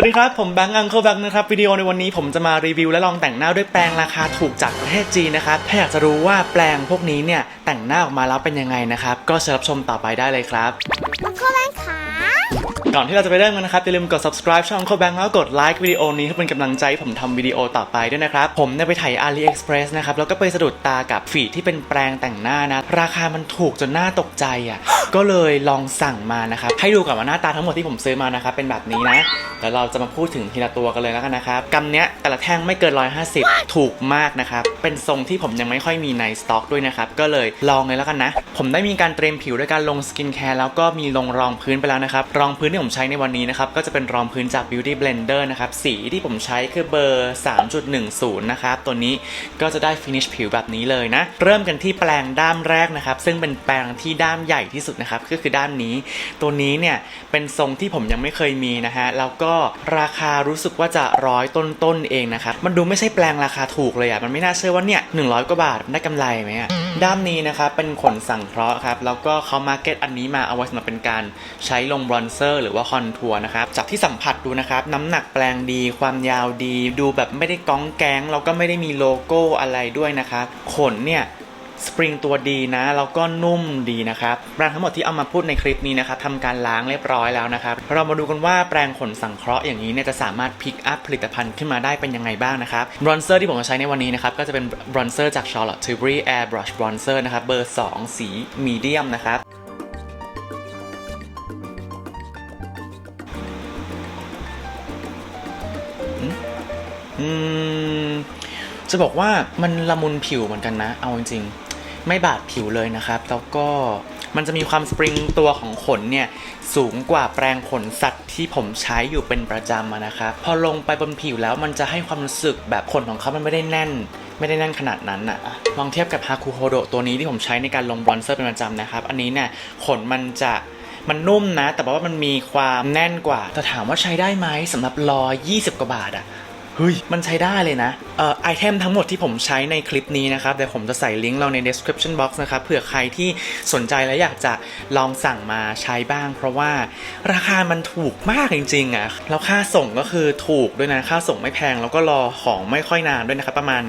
สวัสดีครับ ผมแบงค์อังเคิลแบงค์นะครับ วิดีโอในวันนี้ผมจะมารีวิวและลองแต่งหน้าด้วยแปรงราคาถูกจากประเทศจีนนะครับ ถ้าอยากจะรู้ว่าแปรงพวกนี้เนี่ยแต่งหน้าออกมาแล้วเป็นยังไงนะครับ ก็เชิญรับชมต่อไปได้เลยครับ ก่อนที่เราจะไปเริ่มกันนะครับ อย่าลืมกด subscribe ช่อง Uncle Bang แล้วกดไลค์วิดีโอนี้เพื่อเป็นกำลังใจผมทำวิดีโอต่อไปด้วยนะครับ ผมเนี่ยไปถ่าย AliExpress นะครับ แล้วก็ไปสะดุดตากับฟีที่เป็นแปรงแต่งหน้านะ ราคามันถูกจนหน่าตกใจอะ ก็เลยลองสั่งมานะครับ ให้ดูก่อนว่าหน้าตาทั้งหมดที่ผมซื้อมานะครับเป็นแบบนี้นะ แล้วเราจะมาพูดถึงทีละตัวกันเลยแล้วกันนะครับกำเนี้ยแต่ละแท่งไม่เกิน 150 ถูกมากนะครับ เป็นทรงที่ผมยังไม่ค่อยมีในสต็อกด้วยนะครับ ก็เลยลองเลยแล้วกันนะ ผมได้มีการเตรียมผิวด้วยการลงสกินแคร์แล้วก็มีลงรองพื้นไปแล้วนะครับ รองพื้นที่ผมใช้ในวันนี้นะครับ ก็จะเป็นรองพื้นจาก Beauty Blender นะครับ สีที่ผมใช้คือเบอร์ 3.10 นะครับ ตัวนี้ก็จะได้ฟินิชผิวแบบนี้เลยนะ เริ่มกันที่แปรงด้ามแรกนะครับ ซึ่งเป็นแปรงที่ด้ามใหญ่ที่สุดนะครับ ก็คือด้านนี้ ตัวนี้เนี่ยเป็นทรงที่ผมยังไม่เคยมีนะฮะ แล้วก็ราคารู้สึกว่าจะร้อยต้นๆเองนะครับ มันดูไม่ใช่แปลงราคาถูกเลยอะ มันไม่น่าเชื่อว่าเนี่ยหนึ่งกว่าบาทได้กำไรไหมอะด้ามนี้นะครับเป็นขนสังเคราะห์ครับ แล้วก็เขามาร์เก็ตอันนี้มาเอาไว้สำหรับเป็นการใช้ลงบรอนเซอร์หรือรือว่าคอนทัวร์นะครับ จากที่สัมผัสดูนะครับ น้ำหนักแปลงดี ความยาวดี ดูแบบไม่ได้ก้องแกงแล้วก็ไม่ได้มีโลโก้อะไรด้วยนะครับ ขนเนี่ยสปริงตัวดีนะ แล้วก็นุ่มดีนะครับ แปรงทั้งหมดที่เอามาพูดในคลิปนี้นะครับทำการล้างเรียบร้อยแล้วนะครับ เรามาดูกันว่าแปรงขนสังเคราะห์อย่างนี้เนี่ยจะสามารถพิกอัพผลิตภัณฑ์ขึ้นมาได้เป็นยังไงบ้างนะครับบรอนเซอร์ที่ผมจะใช้ในวันนี้นะครับ ก็จะเป็นบรอนเซอร์จาก Charlotte Tilbury Air Brush Bronzer นะครับ เบอร์ 2 สีมีเดียมนะครับ อืมจะบอกว่ามันละมุนผิวเหมือนกันนะ เอาจริงๆไม่บาดผิวเลยนะครับ แล้วก็มันจะมีความสปริงตัวของขนเนี่ย สูงกว่าแปรงขนสัตว์ที่ผมใช้อยู่เป็นประจำนะครับ พอลงไปบนผิวแล้วมันจะให้ความรู้สึกแบบขนของเขามันไม่ได้แน่น ไม่ได้แน่นขนาดนั้นอะอะลองเทียบกับฮาคุโฮโดตัวนี้ที่ผมใช้ในการลงบรอนเซอร์เป็นประจำนะครับ อันนี้เนี่ยขนมันจะมันนุ่มนะ แต่ว่ามันมีความแน่นกว่าแต่ถามว่าใช้ได้ไหมสำหรับรอ 20 กว่าบาทอะ เฮ้ย มันใช้ได้เลยนะเอ่อไอเทมทั้งหมดที่ผมใช้ในคลิปนี้นะครับเดี๋ยวผมจะใส่ลิงก์เราใน description box นะครับเผื่อใครที่สนใจและอยากจะลองสั่งมาใช้บ้าง เพราะว่าราคามันถูกมากจริงๆอะแล้วค่าส่งก็คือถูกด้วยนะค่าส่งไม่แพง แล้วก็รอของไม่ค่อยนานด้วยนะครับประมาณ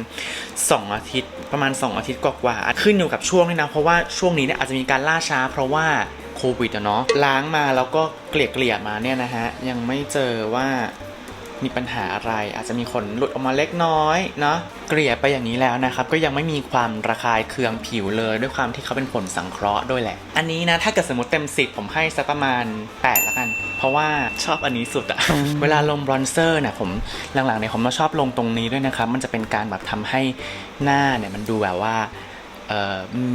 2 อาทิตย์ ประมาณ 2 อาทิตย์กว่าๆขึ้นอยู่กับช่วงด้วยนะเพราะว่าช่วงนี้เนี่ยอาจจะมีการล่าช้า เพราะว่าโควิดอะเนาะล้างมาแล้วก็เกลี่ยเกลี่ยมาเนี่ยนะฮะยังไม่เจอว่า มีปัญหาอะไร อาจจะมีขนหลุดออกมาเล็กน้อยเนาะเกลี่ยไปอย่างนี้แล้วนะครับ ก็ยังไม่มีความระคายเคืองผิวเลยด้วยความที่เขาเป็นผลสังเคราะห์ด้วยแหละ อันนี้นะถ้าเกิดสมมติเต็ม10ผมให้สักประมาณ8แล้วกัน เพราะว่าชอบอันนี้สุดอะเวลาลงบรอนเซอร์เนี่ยผมหลังๆเนี่ยผมมาชอบลงตรงนี้ด้วยนะครับมันจะเป็นการแบบทำให้หน้าเนี่ยมันดูแบบว่าเอ่อ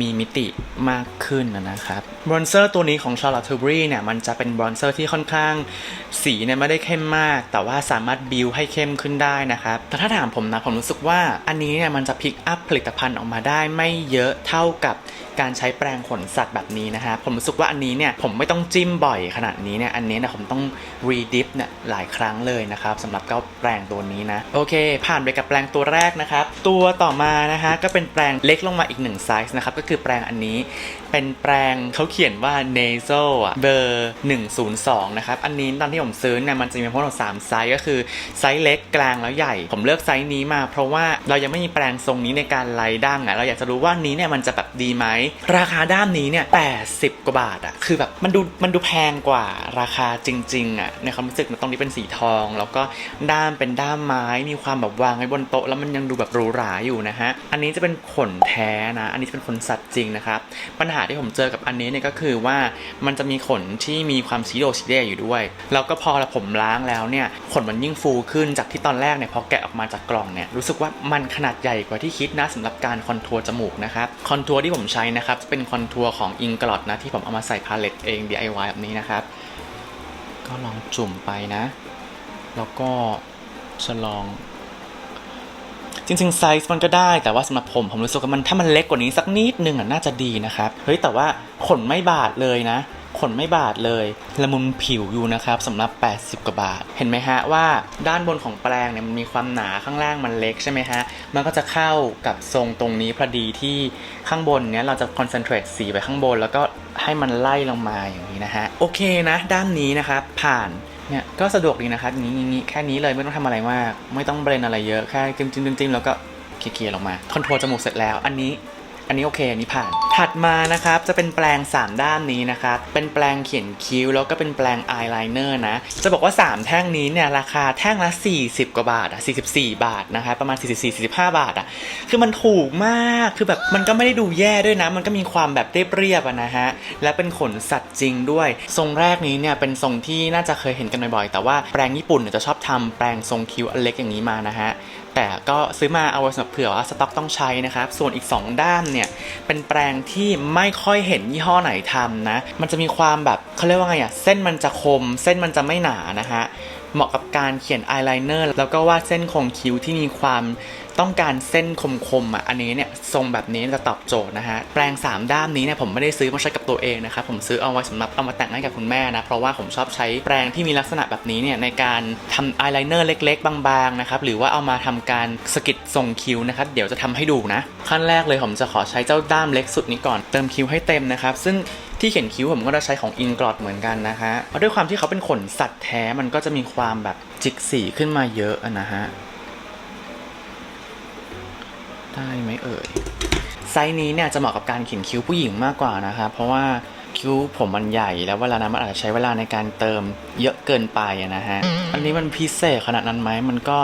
มีมิติมากขึ้นนะครับบรอนเซอร์ตัวนี้ของ Charlotte Tilbury เนี่ยมันจะเป็นบรอนเซอร์ที่ค่อนข้างสีเนี่ยไม่ได้เข้มมาก แต่ว่าสามารถบิวให้เข้มขึ้นได้นะครับ แต่ถ้าถามผมนะ ผมรู้สึกว่าอันนี้เนี่ยมันจะพิกอัพผลิตภัณฑ์ออกมาได้ไม่เยอะเท่ากับการใช้แปรงขนสัตว์แบบนี้นะฮะผมรู้สึกว่าอันนี้เนี่ยผมไม่ต้องจิ้มบ่อยขนาดนี้เนี่ยอันนี้เนี่ยผมต้องรีดิฟเนี่ยหลายครั้งเลยนะครับสำหรับเก้าแปรงตัวนี้นะโอเค ผ่านไปกับแปรงตัวแรกนะครับตัวต่อมานะฮะก็เป็นแปรงเล็กลงมาอีกหนึ่งไซส์นะครับก็คือแปรงอันนี้ เป็นแปรงเขาเขียนว่า nasal อะเบอร์ 102 นะครับ อันนี้ตอนที่ผมซื้อเนี่ยมันจะมีทั้งหมด3ไซส์ก็คือ ไซส์เล็กกลางแล้วใหญ่ ผมเลือกไซส์นี้มา เพราะว่าเรายังไม่มีแปรงทรงนี้ในการไล่ดั้งอะเราอยากจะรู้ว่านี้เนี่ยมันจะแบบดีไหม ราคาด้ามนี้เนี่ย80 กว่าบาทอะคือแบบมันดูมันดูแพงกว่าราคาจริงๆอะในความรู้สึกตรงนี้เป็นสีทอง แล้วก็ด้ามเป็นด้ามไม้มีความแบบวางไว้บนโต๊ะแล้วมันยังดูแบบหรูหราอยู่นะฮะอันนี้จะเป็นขนแท้นะ อันนี้จะเป็นขนสัตว์จริงนะครับปัญหาที่ผมเจอกับอันนี้เนี่ยก็คือว่ามันจะมีขนที่มีความชีโดชีเดอยู่ด้วย แล้วก็พอผมล้างแล้วเนี่ยขนมันยิ่งฟูขึ้นจากที่ตอนแรกเนี่ยพอแกะออกมาจากกล่องเนี่ยรู้สึกว่ามันขนาดใหญ่กว่าที่คิดนะสำหรับการคอนทัวร์จมูกนะครับคอนทัวร์ที่ผมใช้นะครับจะเป็นคอนทัวร์ของอิงกลอดนะที่ผมเอามาใส่พาเลตเอง DIY แบบนี้นะครับ ก็ลองจุ่มไปนะ แล้วก็จะลอง จริงๆไซส์มันก็ได้แต่ว่าสำหรับผมผมรู้สึกว่ามันถ้ามันเล็กกว่านี้สักนิดนึงอะน่าจะดีนะครับเฮ้ยแต่ว่าขนไม่บาดเลยนะ ขนไม่บาดเลยละมุนผิวอยู่นะครับสำหรับ 80 กว่าบาท เห็นไหมฮะว่าด้านบนของแปรงเนี่ยมันมีความหนาข้างล่างมันเล็กใช่ไหมฮะมันก็จะเข้ากับทรงตรงนี้พอดีที่ข้างบนเนี้ยเราจะคอนเซนเทรตสีไปข้างบน แล้วก็ให้มันไล่ลงมาอย่างนี้นะฮะโอเคนะ ด้านนี้นะครับผ่าน เนี่ยก็สะดวกดีนะครับอย่างนี้งนี้แค่นี้เลยไม่ต้องทำอะไรมาก ไม่ต้องเบรนอะไรเยอะ แค่จิ้มจิ้มจิ้มแล้วก็เคลียร์ๆลงมาคอนโทรลจมูกเสร็จแล้ว อันนี้ อันนี้โอเค อันนี้ผ่าน ถัดมานะครับ จะเป็นแปลง 3 ด้านนี้นะครับ เป็นแปลงเขียนคิ้ว แล้วก็เป็นแปลงอายไลเนอร์นะ จะบอกว่า 3 แท่งนี้เนี่ย ราคาแท่งละ 40 กว่าบาทอะ44 บาทนะคะ ประมาณ 44 45 บาทอะคือมันถูกมาก คือแบบมันก็ไม่ได้ดูแย่ด้วยนะ มันก็มีความแบบเรียบๆอะนะฮะ และเป็นขนสัตว์จริงด้วย ทรงแรกนี้เนี่ย เป็นทรงที่น่าจะเคยเห็นกันบ่อยๆ แต่ว่าแปลงญี่ปุ่นเนี่ยจะชอบทำแปลงทรงคิ้วอันเล็กอย่างนี้มานะฮะ แต่ก็ซื้อมาเอาไว้สำหรับเผื่อว่าสต็อกต้องใช้นะครับ ส่วนอีก 2 ด้านเนี่ย เป็นแปลงที่ไม่ค่อยเห็นยี่ห้อไหนทำนะ มันจะมีความแบบเขาเรียกว่าไงอะเส้นมันจะคม เส้นมันจะไม่หนานะฮะเหมาะกับการเขียนอายไลเนอร์แล้วก็วาดเส้นคงคิ้วที่มีความ ต้องการเส้นคมๆอะอันนี้เนี่ยทรงแบบนี้จะตอบโจทย์นะฮะแปลง 3 ด้ามนี้เนี่ยผมไม่ได้ซื้อมาใช้กับตัวเองนะครับผมซื้อเอาไว้สำหรับเอามาแต่งให้กับคุณแม่นะเพราะว่าผมชอบใช้แปรงที่มีลักษณะแบบนี้เนี่ยในการทำอายไลเนอร์เล็ก ๆ บางๆนะครับหรือว่าเอามาทำการสกิดทรงคิ้วนะครับเดี๋ยวจะทำให้ดูนะขั้นแรกเลยผมจะขอใช้เจ้าด้ามเล็กสุดนี้ก่อนเติมคิ้วให้เต็มนะครับซึ่งที่เขียนคิ้วผมก็จะใช้ของอินกรอดเหมือนกันนะฮะเพราะด้วยความที่เขาเป็นขนสัตว์แท้มันก็จะมีความแบบจิกสีขึ้นมาเยอะนะฮะ ได้ไหมเอ่ยไซส์นี้เนี่ยจะเหมาะกับการเขียนคิ้วผู้หญิงมากกว่านะครับเพราะว่าคิ้วผมมันใหญ่แล้วเวลานั้นมันอาจจะใช้เวลาในการเติมเยอะเกินไปนะฮะ อันนี้มันพิเศษขนาดนั้นไหมมันก็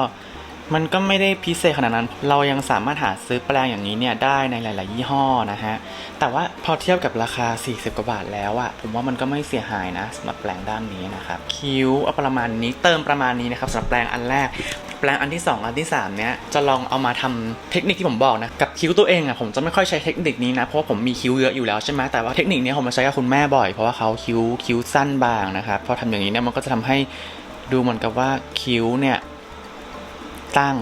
มันก็ไม่ได้พิเศษขนาดนั้น เรายังสามารถหาซื้อแปลงอย่างนี้เนี่ยได้ในหลาย ๆ ยี่ห้อนะฮะ แต่ว่าพอเทียบกับราคา 40 กว่าบาทแล้วอะผมว่ามันก็ไม่เสียหายนะสำหรับแปลงด้านนี้นะครับ คิ้วเอาประมาณนี้เติมประมาณนี้นะครับสำหรับแปลงอันแรก แปลงอันที่ 2 อันที่ 3 เนี้ยจะลองเอามาทำเทคนิคที่ผมบอกนะ กับคิ้วตัวเองอะผมจะไม่ค่อยใช้เทคนิคนี้นะ เพราะว่าผมมีคิ้วเยอะอยู่แล้วใช่ไหมแต่ว่าเทคนิคนี้ผมมาใช้กับคุณแม่บ่อย เพราะว่าเขาคิ้วคิ้วสั้นบางนะครับพอทำอย่างนี้เนี่ยมันก็จะทำให้ดูเหมือนกับว่าคิ้วเนี่ยตั้ง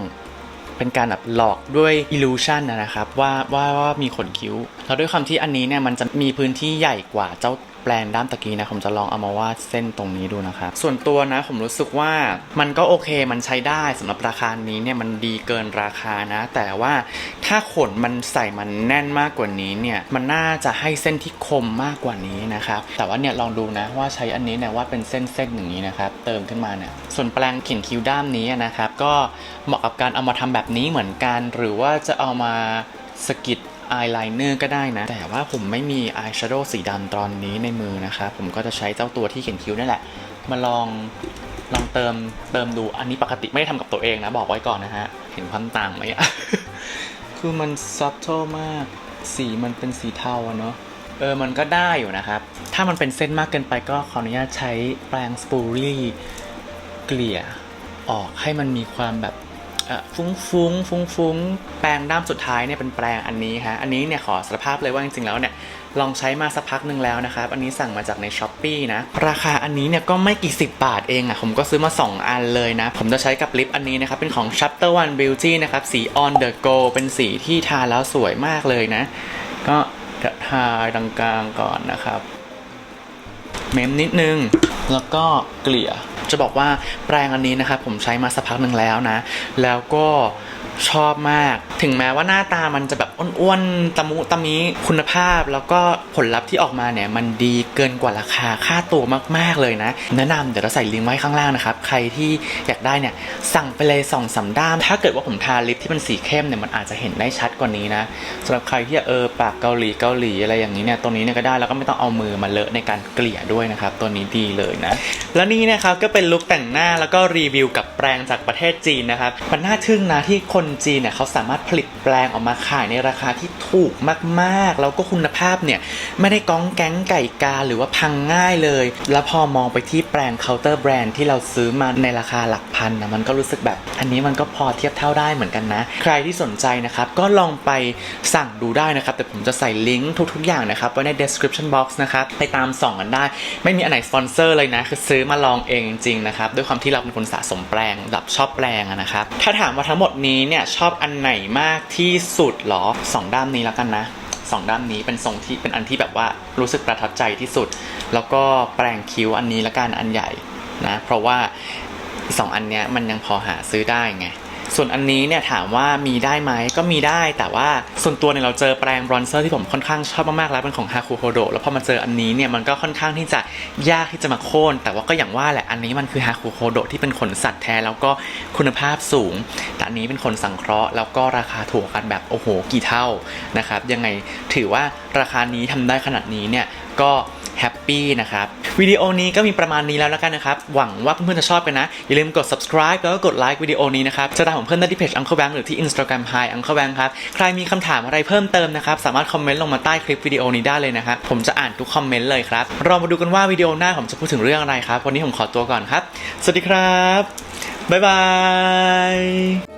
เป็นการแบบหลอกด้วย illusion นนะครับว่าว่าว่ามีขนคิ้ว แล้วด้วยความที่อันนี้เนี่ยมันจะมีพื้นที่ใหญ่กว่าเจ้า แปลงด้ามตะกี้นะผมจะลองเอามาวาดเส้นตรงนี้ดูนะครับส่วนตัวนะผมรู้สึกว่ามันก็โอเคมันใช้ได้สำหรับราคานี้เนี่ยมันดีเกินราคานะ แต่ว่าถ้าขนมันใส่มันแน่นมากกว่านี้เนี่ยมันน่าจะให้เส้นที่คมมากกว่านี้นะครับแต่ว่าเนี่ยลองดูนะว่าใช้อันนี้เนี่ยว่าดเป็นเส้นเส้นอย่างนี้นะครับเติมขึ้นมาเนี่ยส่วนแปลงเขียนคิ้วด้ามนี้นะครับก็เหมาะกับการเอามาทำแบบนี้เหมือนกัน หรือว่าจะเอามาสกิด อายไลเนอร์ก็ได้นะ แต่ว่าผมไม่มีอายแชโดว์สีดำตอนนี้ในมือนะครับผมก็จะใช้เจ้าตัวที่เขียนคิ้วนั่นแหละ มาลองลองเติมเติมดูอันนี้ปกติไม่ได้ทำกับตัวเองนะ บอกไว้ก่อนนะฮะ เห็นความต่างไหมอะคือมันซับโทมาก สีมันเป็นสีเทาเนาะเออ มันก็ได้อยู่นะครับ ถ้ามันเป็นเส้นมากเกินไปก็ขออนุญาตใช้แปรงสปูรี่เกลี่ยออกให้มันมีความแบบ ฟุ้งฟุ้งฟุ้งฟุ้งแปรงด้ามสุดท้ายเนี่ยเป็นแปรงอันนี้ฮะอันนี้เนี่ยขอสารภาพเลยว่าจริงๆแล้วเนี่ยลองใช้มาสักพักหนึ่งแล้วนะครับ อันนี้สั่งมาจากใน s h อ p e e นะ ราคาอันนี้เนี่ยก็ไม่กี่สิบบาทเองอะ่ะ ผมก็ซื้อมา 2 อันเลยนะ ผมจะใช้กับลิปอันนี้นะครับ เป็นของ Chapter One Beauty นะครับ สี On the Go เป็นสีที่ทาแล้วสวยมากเลยนะ ก็จะทาดังกลางก่อนนะครับ เมมนิดนึง แล้วก็เกลี่ย จะบอกว่าแปรงอันนี้นะครับผมใช้มาสักพักหนึ่งแล้วนะ แล้วก็ ชอบมาก ถึงแม้ว่าหน้าตามันจะแบบอ้วนๆตะมุตะมิคุณภาพ แล้วก็ผลลัพธ์ที่ออกมาเนี่ย มันดีเกินกว่าราคาค่าตัวมากๆเลยนะ แนะนำเดี๋ยวเราใส่ลิงก์ไว้ข้างล่างนะครับ ใครที่อยากได้เนี่ย สั่งไปเลยสองสามด้าม ถ้าเกิดว่าผมทาลิปที่มันสีเข้มเนี่ยมันอาจจะเห็นได้ชัดกว่านี้นะสำหรับใครที่เออปากเกาหลีเกาหลีอะไรอย่างนี้เนี่ยตัวนี้เนี่ยก็ได้แล้วก็ไม่ต้องเอามือมาเลอะในการเกลี่ยด้วยนะครับตัวนี้ดีเลยนะแล้วนี่นะครับก็เป็นลุคแต่งหน้าแล้วก็รีวิวกับแปรงจากประเทศจีนนะครับมันน่าทึ่งนะที่คนจีนเนี่ยเขาสามารถผลิตแปรงออกมาขายในราคาที่ถูกมากๆ แล้วก็คุณภาพเนี่ยไม่ได้ก้องแก๊งไก่กาหรือว่าพังง่ายเลย แล้วพอมองไปที่แปรงเคาน์เตอร์แบรนด์ที่เราซื้อมาในราคาหลักพันนะมันก็รู้สึกแบบ อันนี้มันก็พอเทียบเท่าได้เหมือนกันนะ ใครที่สนใจนะครับก็ลองไปสั่งดูได้นะครับ แต่ผมจะใส่ลิงก์ทุกๆอย่างนะครับไว้ใน description box นะครับไปตามส่องกันได้ ไม่มีอันไหนสปอนเซอร์เลยนะคือซื้อมาลองเองจริงๆนะครับด้วยความที่เราเป็นคนสะสมแปลงแบบชอบแปลงนะครับถ้าถามว่าทั้งหมดนี้เนี่ยชอบอันไหนมากที่สุดหรอสองด้ามนี้แล้วกันนะสองด้ามนี้เป็นทรงที่เป็นอันที่แบบว่ารู้สึกประทับใจที่สุด แล้วก็แปลงคิ้วอันนี้ละกันอันใหญ่นะเพราะว่าสองอันเนี้ยมันยังพอหาซื้อได้ไง ส่วนอันนี้เนี่ยถามว่ามีได้ไหมก็มีได้แต่ว่าส่วนตัวเนี่ยเราเจอแปรงบรอนเซอร์ที่ผมค่อนข้างชอบมากๆแล้วเป็นของฮาคุโฮโดแล้วพอมาเจออันนี้เนี่ยมันก็ค่อนข้างที่จะยากที่จะมาโค่นแต่ว่าก็อย่างว่าแหละอันนี้มันคือฮาคุโฮโดที่เป็นขนสัตว์แท้แล้วก็คุณภาพสูง แต่อันนี้เป็นขนสังเคราะห์ แล้วก็ราคาถูกกันแบบโอ้โหกี่เท่านะครับยังไงถือว่าราคานี้ทำได้ขนาดนี้เนี่ยก็แฮปปี้นะครับวิดีโอนี้ก็มีประมาณนี้แล้วแล้วกันนะครับ หวังว่าเพื่อนๆจะชอบกันนะ อย่าลืมกด subscribe แล้วก็กดไลค์วิดีโอนี้นะครับจะตามผมเพื่อนได้ที่เพจ Uncle Bank หรือที่ Instagram Hi Uncle Bank ครับ ใครมีคำถามอะไรเพิ่มเติมนะครับ สามารถคอมเมนต์ลงมาใต้คลิปวิดีโอนี้ได้เลยนะครับ ผมจะอ่านทุกคอมเมนต์เลยครับเรามาดูกันว่าวิดีโอหน้าผมจะพูดถึงเรื่องอะไรครับ วันนี้ผมขอตัวก่อนครับ สวัสดีครับบ๊ายบาย